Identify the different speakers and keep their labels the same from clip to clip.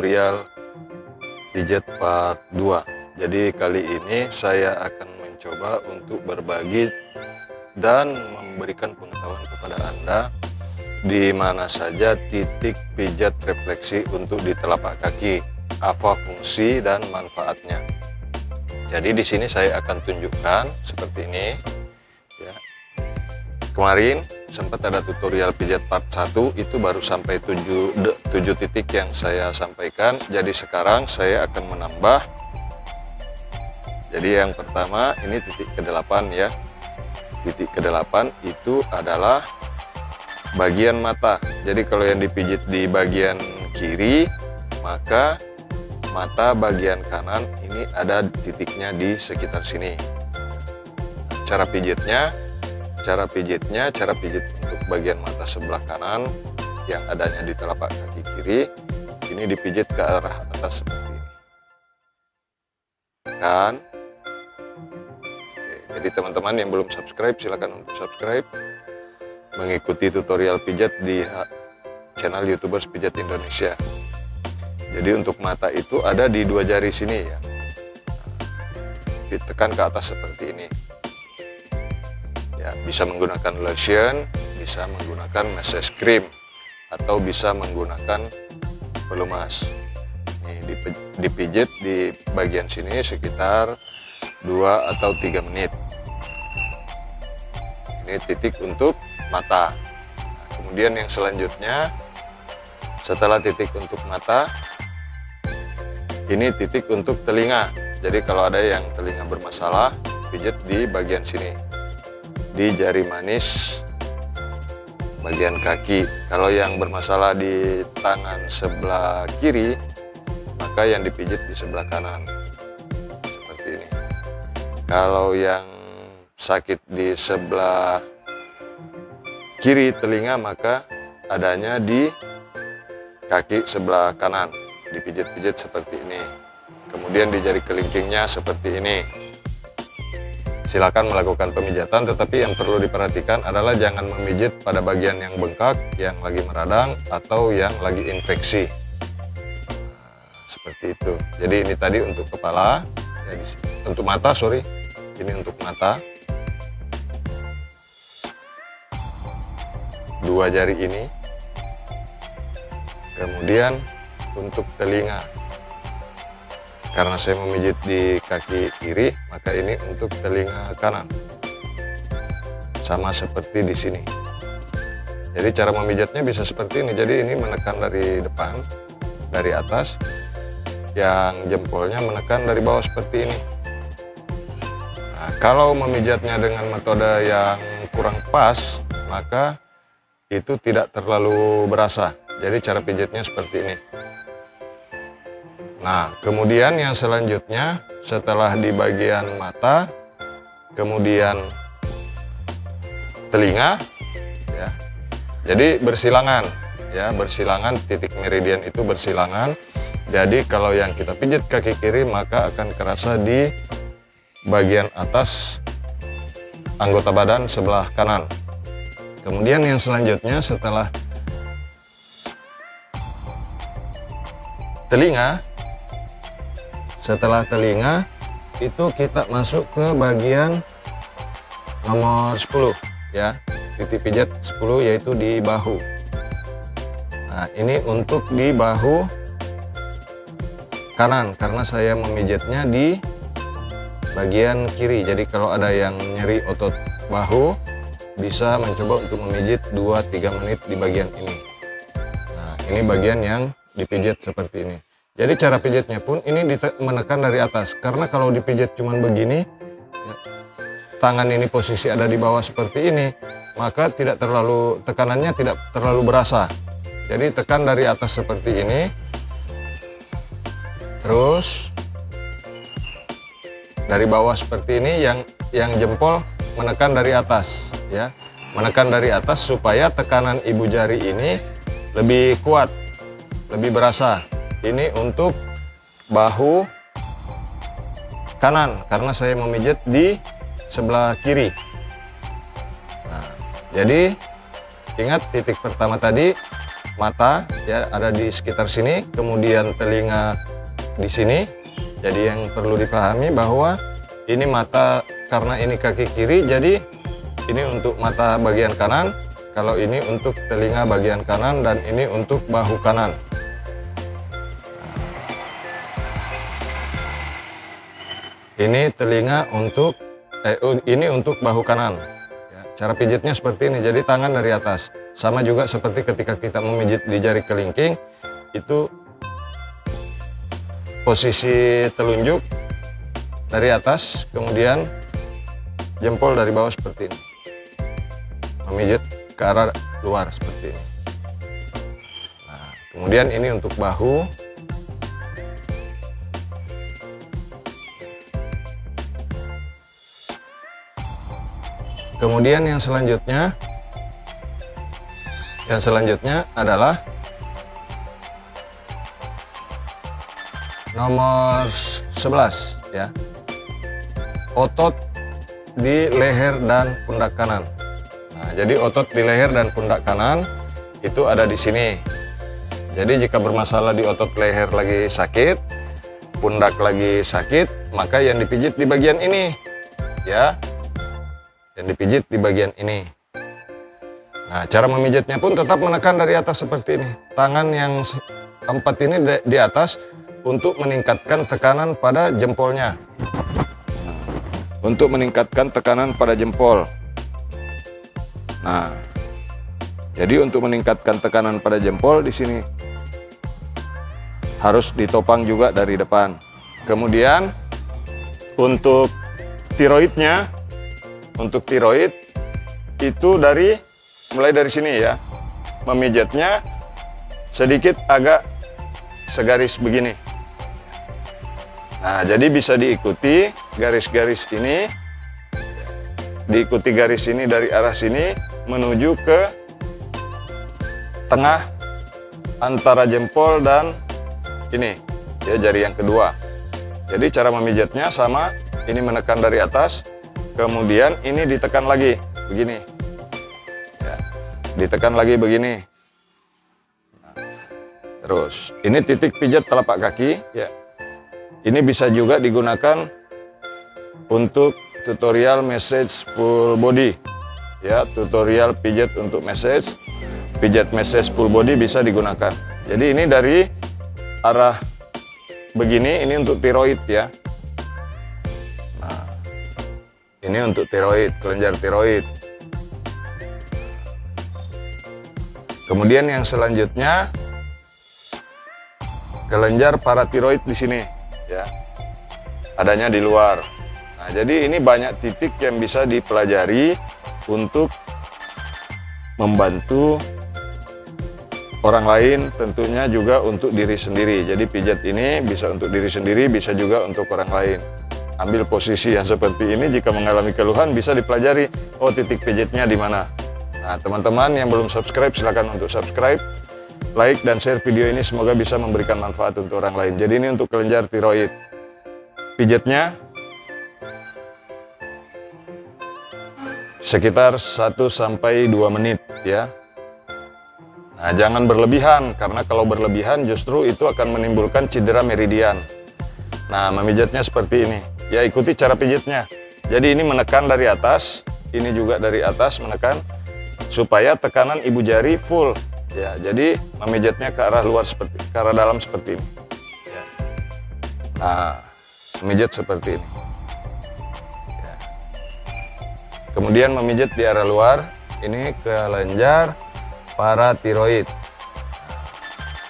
Speaker 1: tutorial pijat part 2 jadi kali ini saya akan mencoba untuk berbagi dan memberikan pengetahuan kepada anda di mana saja titik pijat refleksi untuk di telapak kaki apa fungsi dan manfaatnya. Jadi di sini saya akan tunjukkan seperti ini ya. Kemarin sempat ada tutorial pijat part 1 itu baru sampai 7, 7 titik yang saya sampaikan. Jadi sekarang saya akan menambah. Jadi yang pertama ini titik ke-8 ya. Titik ke-8 itu adalah bagian mata. Jadi kalau yang dipijit di bagian kiri maka mata bagian kanan ini ada titiknya di sekitar sini. Cara pijitnya cara pijitnya cara pijit untuk bagian mata sebelah kanan yang adanya di telapak kaki kiri ini dipijit ke arah atas seperti ini. Kan jadi teman-teman yang belum subscribe silakan untuk subscribe. Mengikuti tutorial pijat di channel youtubers pijat Indonesia. Jadi untuk mata itu ada di dua jari sini ya. Ditekan ke atas seperti ini ya bisa menggunakan lotion bisa menggunakan massage cream atau bisa menggunakan pelumas. Ini dipijit di bagian sini sekitar 2 atau 3 menit. Ini titik untuk mata. Nah, kemudian yang selanjutnya setelah titik untuk mata ini titik untuk telinga. Jadi kalau ada yang telinga bermasalah pijit di bagian sini di jari manis bagian kaki. Kalau yang bermasalah di tangan sebelah kiri maka yang dipijit di sebelah kanan. Seperti ini. Kalau yang sakit di sebelah kiri telinga maka adanya di kaki sebelah kanan. Dipijit-pijit seperti ini. Kemudian di jari kelingkingnya seperti ini silakan melakukan pemijatan tetapi yang perlu diperhatikan adalah jangan memijit pada bagian yang bengkak yang lagi meradang atau yang lagi infeksi. Nah, seperti itu. Jadi ini tadi untuk kepala ya, untuk mata sorry. Ini untuk mata. Dua jari ini. Kemudian untuk telinga karena saya memijit di kaki kiri maka ini untuk telinga kanan. Sama seperti di sini. Jadi cara memijatnya bisa seperti ini. Jadi ini menekan dari depan dari atas. Yang jempolnya menekan dari bawah seperti ini. Nah, kalau memijatnya dengan metode yang kurang pas maka itu tidak terlalu berasa. Jadi cara pijatnya seperti ini Nah, kemudian yang selanjutnya setelah di bagian mata, kemudian telinga, ya. Jadi bersilangan, ya bersilangan titik meridian itu bersilangan. Jadi kalau yang kita pijit kaki kiri maka akan kerasa di bagian atas anggota badan sebelah kanan. Kemudian yang selanjutnya setelah telinga setelah telinga itu kita masuk ke bagian nomor 10 ya. Titik pijat 10 yaitu di bahu. Nah ini untuk di bahu kanan karena saya memijatnya di bagian kiri. Jadi kalau ada yang nyeri otot bahu bisa mencoba untuk memijit 2-3 menit di bagian ini. Nah ini bagian yang dipijat seperti ini jadi cara pijatnya pun ini menekan dari atas. Karena kalau dipijat cuman begini ya, tangan ini posisi ada di bawah seperti ini maka tidak terlalu tekanannya tidak terlalu berasa. Jadi tekan dari atas seperti ini. Terus dari bawah seperti ini yang yang jempol menekan dari atas ya. Menekan dari atas supaya tekanan ibu jari ini lebih kuat lebih berasa ini untuk bahu kanan karena saya memijat di sebelah kiri nah, jadi ingat titik pertama tadi mata ya ada di sekitar sini, kemudian telinga di sini. Jadi yang perlu dipahami bahwa ini mata karena ini kaki kiri, jadi ini untuk mata bagian kanan, kalau ini untuk telinga bagian kanan dan ini untuk bahu kanan. Ini telinga untuk eh, ini untuk bahu kanan. Ya, cara pijitnya seperti ini. Jadi tangan dari atas. Sama juga seperti ketika kita memijit di jari kelingking, itu posisi telunjuk dari atas, kemudian jempol dari bawah seperti ini. Memijit ke arah luar seperti ini. Nah, kemudian ini untuk bahu, Kemudian yang selanjutnya yang selanjutnya adalah nomor 11 ya. Otot di leher dan pundak kanan. Nah, jadi otot di leher dan pundak kanan itu ada di sini. Jadi jika bermasalah di otot leher lagi sakit, pundak lagi sakit, maka yang dipijit di bagian ini. Ya, dan dipijit di bagian ini. Nah, cara memijitnya pun tetap menekan dari atas seperti ini. Tangan yang keempat ini di atas untuk meningkatkan tekanan pada jempolnya. Untuk meningkatkan tekanan pada jempol. Nah, jadi untuk meningkatkan tekanan pada jempol di sini harus ditopang juga dari depan. Kemudian untuk tiroidnya untuk tiroid itu dari mulai dari sini ya. Memijatnya sedikit agak segaris begini. Nah jadi bisa diikuti garis-garis ini. Diikuti garis ini dari arah sini menuju ke tengah antara jempol dan ini ya jari yang kedua. Jadi cara memijatnya sama ini menekan dari atas kemudian ini ditekan lagi begini. Ya, ditekan lagi begini. Terus ini titik pijat telapak kaki ya. Ini bisa juga digunakan untuk tutorial message full body. Ya tutorial pijat untuk message. Pijat message full body bisa digunakan. Jadi ini dari arah begini ini untuk tiroid ya ini untuk tiroid, kelenjar tiroid. Kemudian yang selanjutnya kelenjar paratiroid di sini ya. Adanya di luar. Nah, jadi ini banyak titik yang bisa dipelajari untuk membantu orang lain tentunya juga untuk diri sendiri. Jadi pijat ini bisa untuk diri sendiri, bisa juga untuk orang lain ambil posisi yang seperti ini jika mengalami keluhan bisa dipelajari oh titik pijitnya di mana. Nah teman-teman yang belum subscribe silahkan untuk subscribe like dan share video ini. Semoga bisa memberikan manfaat untuk orang lain. Jadi ini untuk kelenjar tiroid. Pijitnya sekitar 1 sampai 2 menit ya. Nah, jangan berlebihan karena kalau berlebihan justru itu akan menimbulkan cedera meridian. Nah, memijatnya seperti ini ya ikuti cara pijitnya. Jadi ini menekan dari atas ini juga dari atas menekan supaya tekanan ibu jari full. Ya jadi memijatnya ke arah luar seperti ke arah dalam seperti ini. Ya. nah memijat seperti ini. Ya. kemudian memijat di arah luar ini ke lenjar paratiroid.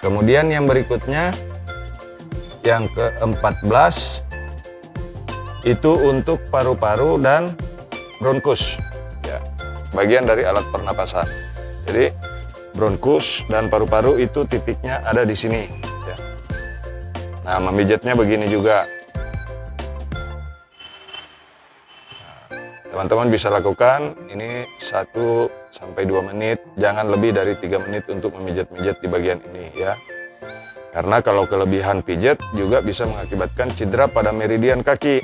Speaker 1: Kemudian yang berikutnya yang ke-14 itu untuk paru-paru dan bronkus. Ya bagian dari alat pernapasan. Jadi bronkus dan paru-paru itu titiknya ada di sini. Ya. nah memijatnya begini juga. Teman-teman bisa lakukan ini 1 sampai 2 menit jangan lebih dari tiga menit untuk memijat-mijat di bagian ini ya. Karena kalau kelebihan pijat juga bisa mengakibatkan cedera pada meridian kaki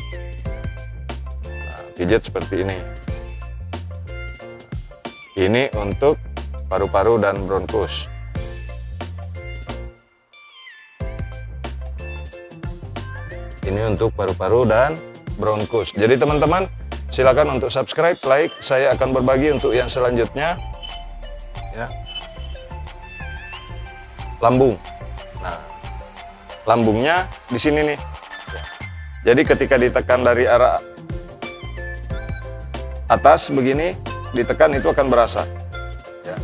Speaker 1: pijat seperti ini. Ini untuk paru-paru dan bronkus. Ini untuk paru-paru dan bronkus. Jadi teman-teman, silakan untuk subscribe, like. Saya akan berbagi untuk yang selanjutnya. Ya. Lambung. Nah, lambungnya di sini nih. Jadi ketika ditekan dari arah atas begini, ditekan itu akan berasa. Ya.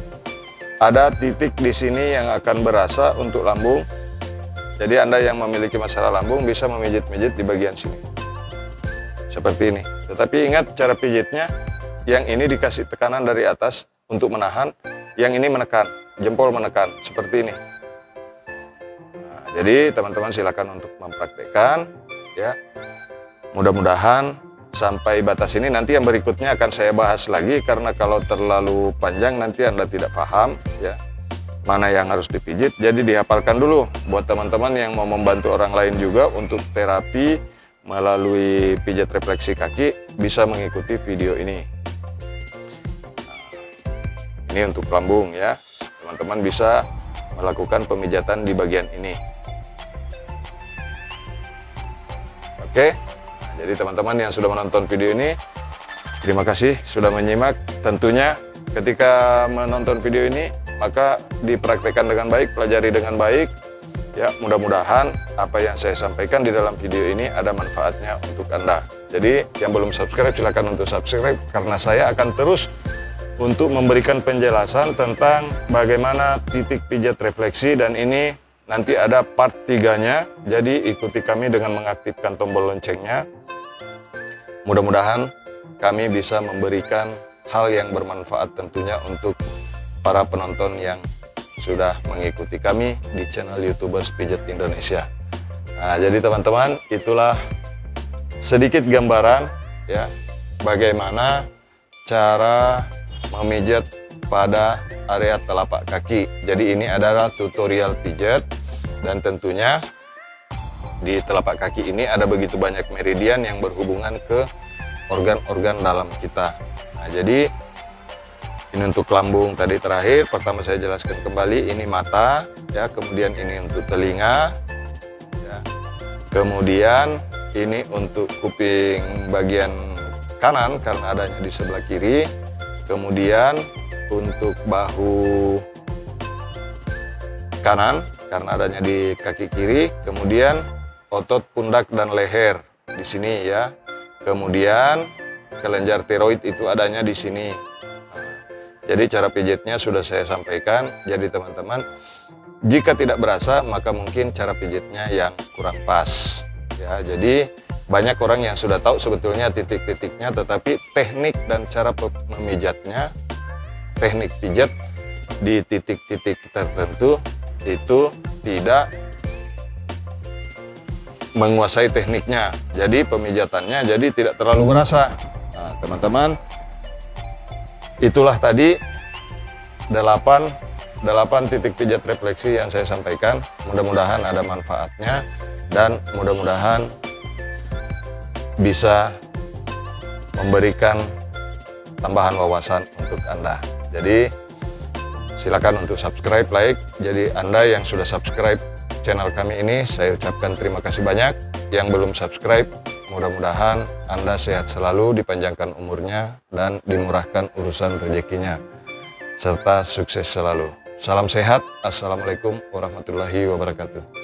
Speaker 1: Ada titik di sini yang akan berasa untuk lambung. Jadi Anda yang memiliki masalah lambung bisa memijit-mijit di bagian sini. Seperti ini. Tetapi ingat cara pijitnya, yang ini dikasih tekanan dari atas untuk menahan, yang ini menekan, jempol menekan, seperti ini. Nah, jadi teman-teman silakan untuk mempraktekkan ya. Mudah-mudahan sampai batas ini nanti yang berikutnya akan saya bahas lagi karena kalau terlalu panjang nanti Anda tidak paham ya. Mana yang harus dipijit. Jadi dihafalkan dulu buat teman-teman yang mau membantu orang lain juga untuk terapi melalui pijat refleksi kaki bisa mengikuti video ini. Nah, ini untuk lambung ya. Teman-teman bisa melakukan pemijatan di bagian ini. Oke? nah, jadi teman-teman yang sudah menonton video ini terima kasih sudah menyimak. Tentunya ketika menonton video ini maka dipraktekkan dengan baik pelajari dengan baik. Ya mudah-mudahan apa yang saya sampaikan di dalam video ini ada manfaatnya untuk Anda. Jadi yang belum subscribe silakan untuk subscribe karena saya akan terus untuk memberikan penjelasan tentang bagaimana titik pijat refleksi dan ini nanti ada part 3 nya jadi ikuti kami dengan mengaktifkan tombol loncengnya mudah-mudahan kami bisa memberikan hal yang bermanfaat tentunya untuk para penonton yang sudah mengikuti kami di channel YouTubers Pijat Indonesia. Nah, jadi teman-teman, itulah sedikit gambaran ya bagaimana cara memijat pada area telapak kaki. Jadi ini adalah tutorial pijat dan tentunya di telapak kaki ini ada begitu banyak meridian yang berhubungan ke organ-organ dalam kita. Nah, jadi ini untuk lambung tadi terakhir pertama saya jelaskan kembali ini mata ya kemudian ini untuk telinga ya. kemudian ini untuk kuping bagian kanan karena adanya di sebelah kiri kemudian untuk bahu kanan karena adanya di kaki kiri kemudian otot pundak dan leher di sini ya kemudian kelenjar tiroid itu adanya di sini jadi cara pijitnya sudah saya sampaikan. Jadi teman-teman, jika tidak berasa maka mungkin cara pijitnya yang kurang pas. Ya, jadi banyak orang yang sudah tahu sebetulnya titik-titiknya, tetapi teknik dan cara memijatnya, teknik pijat di titik-titik tertentu itu tidak menguasai tekniknya. Jadi pemijatannya jadi tidak terlalu berasa. Nah, teman-teman, itulah tadi 8 8 titik pijat refleksi yang saya sampaikan mudah-mudahan ada manfaatnya dan mudah-mudahan bisa memberikan tambahan wawasan untuk Anda jadi silakan untuk subscribe like jadi Anda yang sudah subscribe channel kami ini saya ucapkan terima kasih banyak yang belum subscribe Mudah-mudahan Anda sehat selalu, dipanjangkan umurnya, dan dimurahkan urusan rezekinya, serta sukses selalu. Salam sehat, Assalamualaikum warahmatullahi wabarakatuh.